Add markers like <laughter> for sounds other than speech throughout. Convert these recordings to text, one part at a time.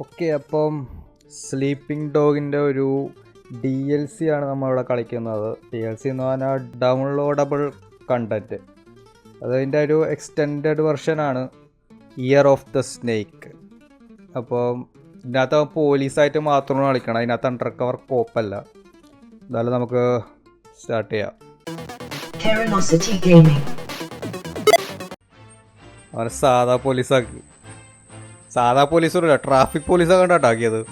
Okay അപ്പം sleeping ഡോഗിന്റെ ഒരു D L C ആണ് നമ്മളിവിടെ കളിക്കുന്നത്. ഡി എൽ സി എന്ന് പറഞ്ഞാൽ ഡൗൺലോഡബിൾ കണ്ടന്റ് അതതിന്റെ ഒരു എക്സ്റ്റെൻഡഡ് വെർഷനാണ് ഇയർ ഓഫ് ദ സ്നേക്ക് അപ്പോൾ ഇതിനകത്ത് പോലീസായിട്ട് മാത്രമാണ് കളിക്കണം അതിനകത്ത് അണ്ടർ കവർ കോപ്പല്ല എന്തായാലും നമുക്ക് സ്റ്റാർട്ട് ചെയ്യാം. അവനെ സാധാ പോലീസാക്കി സാധാ പോലീസല്ല ട്രാഫിക് പോലീസാണ് കണ്ടാക്കിയത്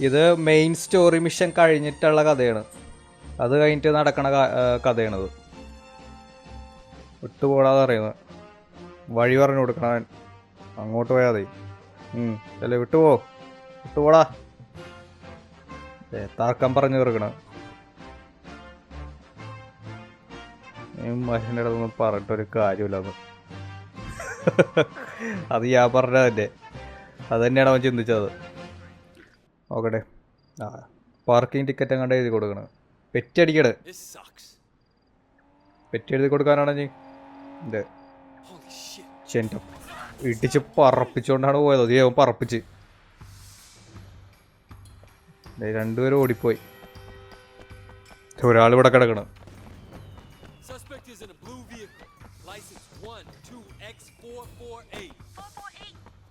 ഇത് മെയിൻ സ്റ്റോറി മിഷൻ കഴിഞ്ഞിട്ടുള്ള കഥയാണ്. അത് കഴിഞ്ഞിട്ട് നടക്കണ കഥയാണത്. വിട്ടുപോടാതെ അറിയുന്നത് വഴി പറഞ്ഞു കൊടുക്കണം അങ്ങോട്ട് ഉം, അല്ലേ വിട്ടുപോ. വിട്ടുപോടാ. താർക്കം പറഞ്ഞു തീർക്കണം. മനുഷ്യന്റെ അടുത്തൊന്നും പറഞ്ഞിട്ടൊരു കാര്യമില്ലാന്ന്. <laughs> ഞാൻ പറഞ്ഞതല്ലേ തന്നെ. അത് തന്നെയാണ് അവൻ ചിന്തിച്ചത്. നോക്കട്ടെ. ആ പാർക്കിംഗ് ടിക്കറ്റ് അങ്ങോട്ട് എഴുതി കൊടുക്കണം. പെറ്റി അടിക്കട്. പെറ്റി എഴുതി കൊടുക്കാനാണ് നീ. ചെന്റെ ഇടിച്ച് പറപ്പിച്ചുകൊണ്ടാണ് പോയത്. അത് അവൻ പറപ്പിച്ച്. രണ്ടുപേരും ഓടിപ്പോയി. ഒരാൾ ഇവിടെ കിടക്കണം. Suspect is in a blue vehicle. License 12X448. 448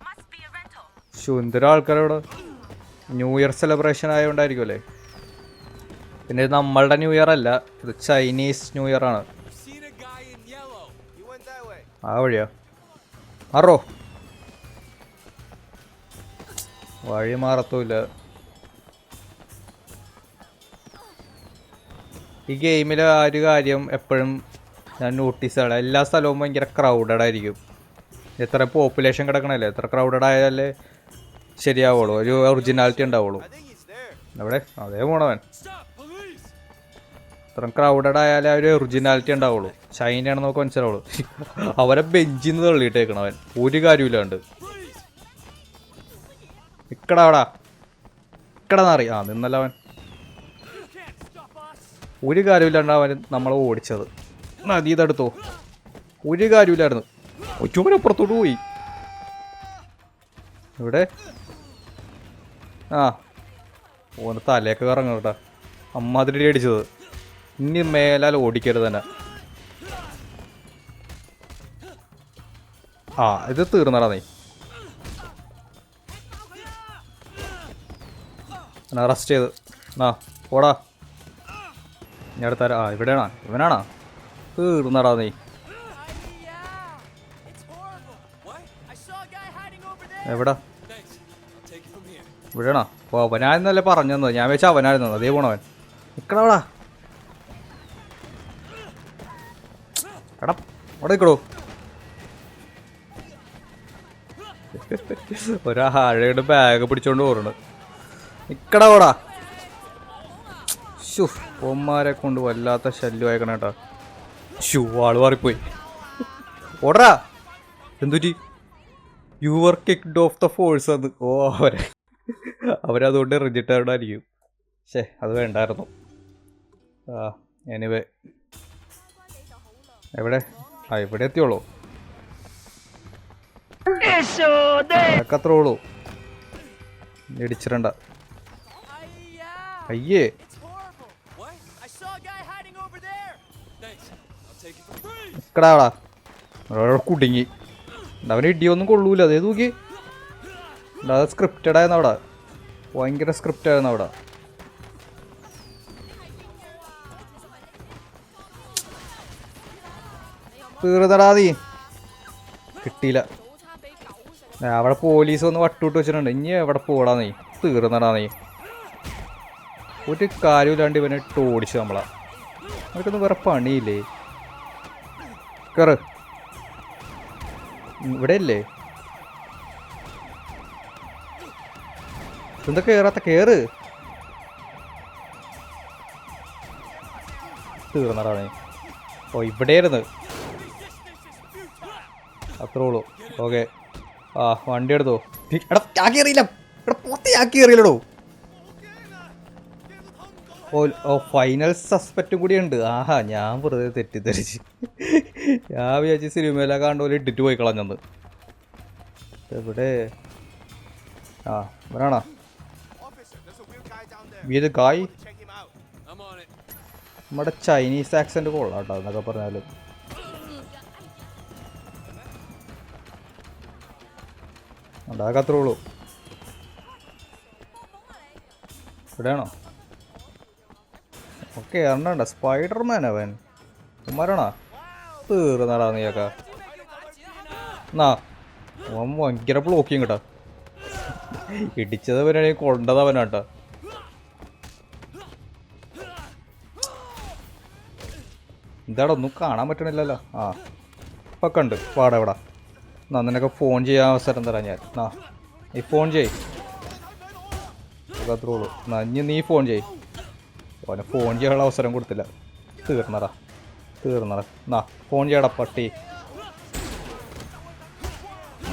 must be a rental. സുന്ദര ആൾക്കാരവിടെ? ന്യൂ ഇയർ സെലിബ്രേഷൻ ആയതുകൊണ്ടായിരിക്കും അല്ലേ? പിന്നെ ഇത് നമ്മളുടെ ന്യൂ ഇയർ അല്ല ഇത് ചൈനീസ് ന്യൂ ഇയർ ആണ്. ആ വഴിയാ. മാറോ? വഴി മാറത്തൂല്ല ഈ ഗെയിമിലെ ആ ഒരു കാര്യം എപ്പോഴും ഞാൻ നോട്ടീസ് ആണ്. എല്ലാ സ്ഥലവും ഭയങ്കര ക്രൗഡഡ് ആയിരിക്കും. എത്ര പോപ്പുലേഷൻ കിടക്കണല്ലേ? എത്ര ക്രൗഡഡ് ആയാലേ ശരിയാവുള്ളൂ. ഒരു ഒറിജിനാലിറ്റി ഉണ്ടാവുള്ളൂ. എവിടെ അതേ പോണവൻ. ഇത്രയും ക്രൗഡഡ് ആയാലേ ഒരു ഒറിജിനാലിറ്റി ഉണ്ടാവുള്ളൂ. ഷൈനാണ് നമുക്ക് മനസ്സിലാവുള്ളൂ. <laughs> അവരെ ബെഞ്ചിൽ നിന്ന് തള്ളിയിട്ടേക്കണവൻ. ഒരു കാര്യമില്ലാണ്ട് ഇക്കടാവടാ ഇക്കട ഇക്കടന്നറി ആ നിന്നല്ല അവൻ! ഒരു കാര്യമില്ലാണ്ട് അവൻ നമ്മളെ ഓടിച്ചത്. എന്നാ നീ ഇതെടുത്തോ ഒരു കാര്യമില്ലായിരുന്നു ഒറ്റുമനപ്പുറത്തോട്ട് പോയി. ഇവിടെ ആ. ഓന് തലയൊക്കെ കറങ്ങും കേട്ടാ. അമ്മാതിരി അടിച്ചത്. ഇനി മേലാൽ ഓടിക്കരുത് തന്നെ ആ ഇത് തീർന്നടാ നീ. അറസ്റ്റ് ചെയ്ത്. ആ ഓടാ. ഞാൻ അടുത്താരാ? ആ ഇവിടെയാണോ? ഇവനാണോ? തീർന്നടാ നീ. എവിടാ. ഇവിടെയാണോ? ഓ അവനായിരുന്നല്ലേ പറഞ്ഞത്. ഞാൻ വെച്ചാൽ അവനായിരുന്നു. അതേ പോണവൻ. നിക്കടാ എടാ അവിടെ നിക്കടോ. ഒരാഴയുടെ ബാഗ് പിടിച്ചോണ്ട് പോറുണ്ട് നിക്കടാ ഓടാ ഷു ഒമ്മാരെ കൊണ്ട് വല്ലാത്ത ശല്യം അയക്കണ കേട്ടാ. ഷൂ ആൾ മാറിപ്പോയി. ഓടാ. എന്തുറ്റി you were kicked off the force അത്. ഓ അവരെ. അവരതുകൊണ്ട് റിജിറ്റേർഡ് ആയിരിക്കും ശേ അത് വേണ്ടായിരുന്നു. ആ എനിവേ എവിടെ? ആ ഇവിടെ എത്തിയോളൂ. അത്രേ ഉള്ളൂ. ഇടിച്ചിരണ്ട അയ്യേ. ഒരാൾ കുടുങ്ങി. അവന് ഇടിയൊന്നും കൊള്ളൂല. അതേ തൂക്കി. അത് സ്ക്രിപ്റ്റഡ് ആയിരുന്നു അവിടെ. ഭയങ്കര സ്ക്രിപ്റ്റ് ആയിരുന്നു അവിടെ. തീർന്നടാ കിട്ടിയില്ല. അവിടെ പോലീസ് വന്ന് വട്ടൂട്ട് വെച്ചിട്ടുണ്ട്. ഇനി എവിടെ പോടാ നീ? തീർന്നടാ നീ. ഒരു കാര്യമില്ലാണ്ട് ഇവനെ ഇട്ട് ഓടിച്ചു നമ്മളാ. അവർക്കൊന്നും വേറെ പണിയില്ലേ? കയറ് ഇവിടെ അല്ലേ എന്താ കേറാത്ത കേറ് തീർന്നടാ നീ ഓ ഇവിടെയായിരുന്നു. അത്രേ ഉള്ളൂ. ഓക്കെ. ആ വണ്ടി എടുത്തോ. എടാ ഞാൻ കയറിയില്ല എടാ പോത്തെ ഞാൻ കയറിയില്ലടോ ഫൈനൽ സസ്പെക്റ്റും കൂടി ഉണ്ട്. ആഹാ ഞാൻ വെറുതെ തെറ്റിദ്ധരിച്ച്. ഞാൻ വിചാരിച്ച് സിനിമയിലെ കണ്ട പോലെ ഇട്ടിട്ട് പോയി കളഞ്ഞത് എവിടെ ആ ഇവനാണോ? ഇത് it. നമ്മുടെ ചൈനീസ് ആക്സെന്റ് കൊള്ളാം കേട്ടോ എന്നൊക്കെ പറഞ്ഞാലും. ഉണ്ടാകെ അത്രേ ഉള്ളൂ. ഇവിടെയാണോ? ഓക്കെ എണ്ണണ്ട സ്പൈഡർമാൻ അവൻ. ഉമ്മാരാണോ തീർന്നടാ നീയൊക്കെ. എന്നാ അവൻ ഭയങ്കര ബ്ലോക്കിങ് കേട്ടാ. ഇടിച്ചത് അവനാണെങ്കിൽ കൊണ്ടത് അവനാട്ടോ എന്താടാ ഒന്നും കാണാൻ പറ്റണില്ലല്ലോ. ആ ഇപ്പൊ കണ്ട് പാടാ ഇവിടെ. എന്നാ നിനക്ക് ഫോൺ ചെയ്യാൻ അവസരം തരാം ഞാൻ. എന്നാ നീ ഫോൺ ചെയ് അത്രേ ഉള്ളൂ. എന്നാ ഇനി നീ ഫോൺ ചെയ് ഓനെ ഫോൺ ചെയ്യാനുള്ള അവസരം കൊടുത്തില്ല. തീർന്നടാ. തീർന്നടാ. എന്നാ ഫോൺ ചെയ്യടാ പട്ടി.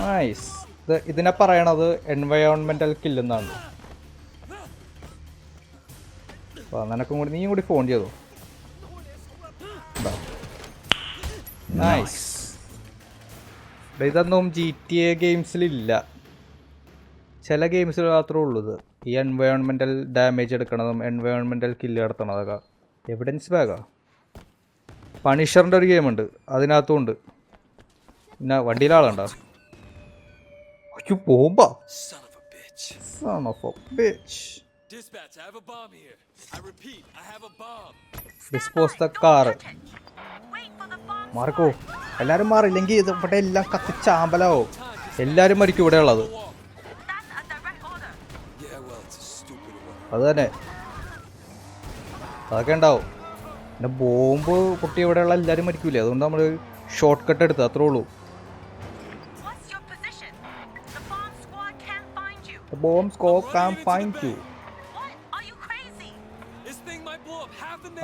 നൈസ് ഇത് ഇതിനെ പറയണത് എൻവയോൺമെന്റൽ കില്ലെന്നാണ് അപ്പോൾ നിനക്കും കൂടി നീയും കൂടി ഫോൺ ചെയ്തു? നൈസ് ഇതൊന്നും ജി ടി എ ഗെയിംസിലില്ല ചില ഗെയിംസിൽ മാത്രമേ ഉള്ളൂ ഇത്. ഈ എൻവയോൺമെന്റൽ ഡാമേജ് എടുക്കണതും എൻവയോൺമെന്റൽ കില്ല് നടത്തണതൊക്കെ എവിഡൻസ് ബാഗാ പണിഷറിന്റെ ഒരു ഗെയിമുണ്ട് അതിനകത്തും ഉണ്ട് പിന്നെ വണ്ടിയിലാളുണ്ടോ അയ്യോ ബോംബാ Son of a bitch. Son of a bitch. Dispatch, I have a bomb here. I repeat, I have a bomb. Dispose the car. Wait for the bomb. Marco എല്ലാരും മാറില്ലെങ്കിൽ ഇത് ഇവിടെ എല്ലാം കത്തിച്ചാമ്പലാവും എല്ലാരും മരിക്കും ഇവിടെ ഉള്ളത് അത് തന്നെ അതൊക്കെ ഉണ്ടാവും. പിന്നെ ബോംബ് പൊട്ടി ഇവിടെയുള്ള എല്ലാവരും മരിക്കൂലേ? അതുകൊണ്ട് നമ്മൾ ഷോർട്ട് കട്ട് എടുത്ത് അത്രേ ഉള്ളൂ. Bomb scope can find you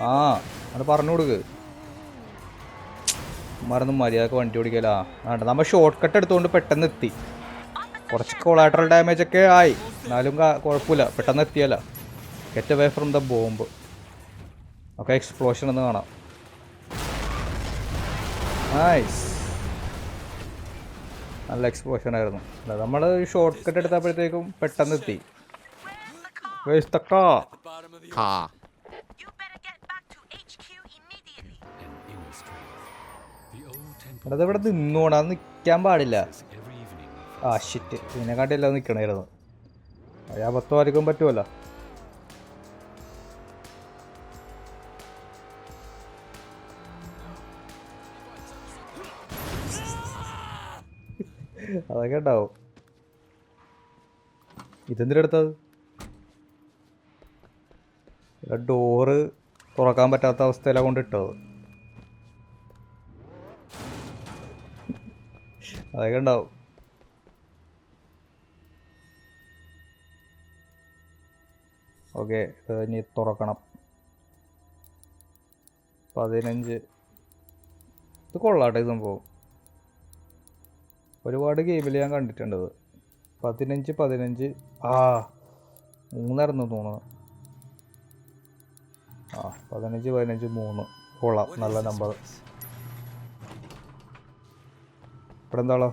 ആ അത് പറഞ്ഞു കൊടുക്ക്. മറന്ന് മര്യാദയ്ക്ക് വണ്ടി ഓടിക്കലാ. വേണ്ട നമ്മൾ ഷോർട്ട് കട്ട് എടുത്തുകൊണ്ട് പെട്ടെന്ന് എത്തി. കുറച്ച് കൊളാട്രൽ ഡാമേജ് ഒക്കെ ആയി. എന്നാലും കുഴപ്പമില്ല പെട്ടെന്ന് എത്തിയല്ല. Get away from the bomb ഒക്കെ എക്സ്പ്ലോഷൻ എന്ന് കാണാം. നൈസ് നല്ല എക്സ്പ്ലോഷൻ ആയിരുന്നു. നമ്മൾ ഷോർട്ട് കട്ട് എടുത്തപ്പോഴത്തേക്കും പെട്ടെന്ന് എത്തി. എടാ ഇവിടെ നിന്നോടാ നിൽക്കാൻ പാടില്ല. ആ ഷിറ്റ് ഇതിനെക്കാട്ടിയല്ല നിൽക്കണായിരുന്നു അയാ പത്തോ ആയിരിക്കും പറ്റുമല്ലോ. അതൊക്കെ ഉണ്ടാവും ഇതെന്തിനെടുത്തത് ഡോറ് തുറക്കാൻ പറ്റാത്ത അവസ്ഥയിലാണ് കൊണ്ടിട്ടത്. അതൊക്കെ ഉണ്ടാവും ഓക്കെ ഇനി തുറക്കണം. പതിനഞ്ച്. ഇത് കൊള്ളാട്ടെ സംഭവം. ഒരുപാട് ഗെയിമിൽ ഞാൻ കണ്ടിട്ടുണ്ട് ഇത് പതിനഞ്ച് പതിനഞ്ച്. ആ മൂന്നായിരുന്നു തോന്നുന്നു. ആ പതിനഞ്ച് പതിനഞ്ച് മൂന്ന്. കൊള്ളാം നല്ല നമ്പർ? ഇവിടെ എന്താണോ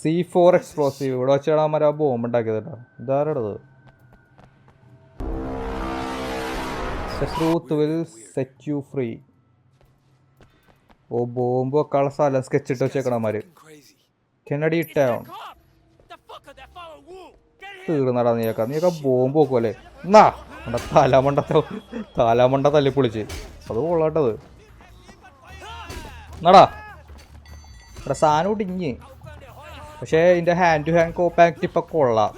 സി ഫോർ എക്സ്പ്ലോസീവ് ഇവിടെ വെച്ചാണ് ആ മരം ബോംബ് ഉണ്ടാക്കിയത് ഇതാരടത്? Truth will set you free oh bomb വെക്കാനുള്ള സ്ഥലം സ്കെച്ച് ഇട്ട് വെച്ചേക്കണമാര് Get him! തീർന്നടാ നീയൊക്കെ നീയൊക്കെ ബോംബ് വെക്കുമല്ലേ എന്നാ നമ്മുടെ തലാമണ്ട തലാമണ്ട തല്ലി പൊളിച്ച് അത്. കൊള്ളാട്ടത് എന്നാടാ ഇവിടെ സാധനം ഇടിഞ്ഞ് പക്ഷേ ഇതിന്റെ ഹാൻഡ് ടു ഹാൻഡ് കോപ്പാക്ട് ഇപ്പം കൊള്ളാം.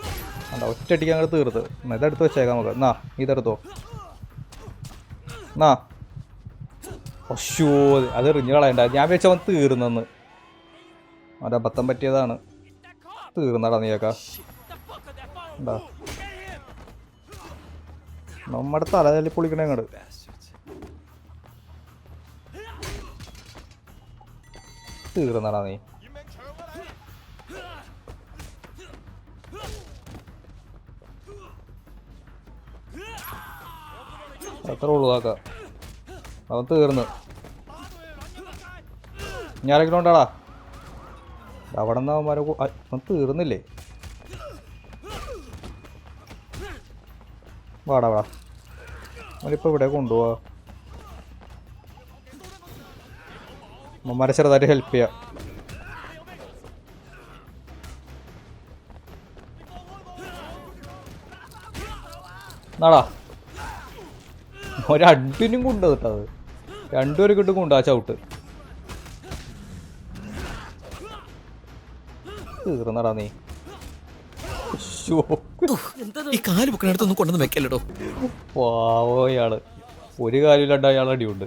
എന്താ ഒറ്റയടിക്ക് അങ്ങോട്ട് തീർത്ത്. എന്നാ ഇതെടുത്ത് വെച്ചേക്കാം നമുക്ക്. എന്നാ ഇതെടുത്തോ. എന്നാ ഒശോ അത് എറിഞ്ഞ് കളയണ്ട. ഞാൻ വെച്ചവൻ തീർന്നെന്ന്. ഒരബദ്ധം പറ്റിയതാണ്. തീർന്നടാ നീയൊക്കെ. എന്താ! നമ്മുടെ തല തല്ലി പൊളിക്കണേ അങ്ങോട്ട് തീർന്നടാ നീ. അത്ര ഉള്ളു അവൻ തീർന്ന്. ഞാനെങ്കിലും ഉണ്ടാടാ? അവിടെ നിന്ന് അവന്മാരെ തീർന്നില്ലേ? വാടാ വാടാ. അവനിപ്പോൾ ഇവിടെ കൊണ്ടുപോവാ. അമ്മമാരെ ചെറുതായിട്ട് ഹെൽപ്പ് ചെയ്യാം. നാടാ. ഒരടിനും കൊണ്ടുവന്നിട്ടത്. രണ്ടുപേരെ കിട്ടും കൊണ്ട് ആ ചവിട്ട്. തീർന്നടാ നീ. ഈ കാൽ പൊക്കണടുത്തൊന്നും കൊണ്ടുവന്ന് വെക്കല്ലടോ. പാവോ ഇയാൾ. ഒരു കാലില്ലാണ്ട് അയാൾ അടിയുണ്ട്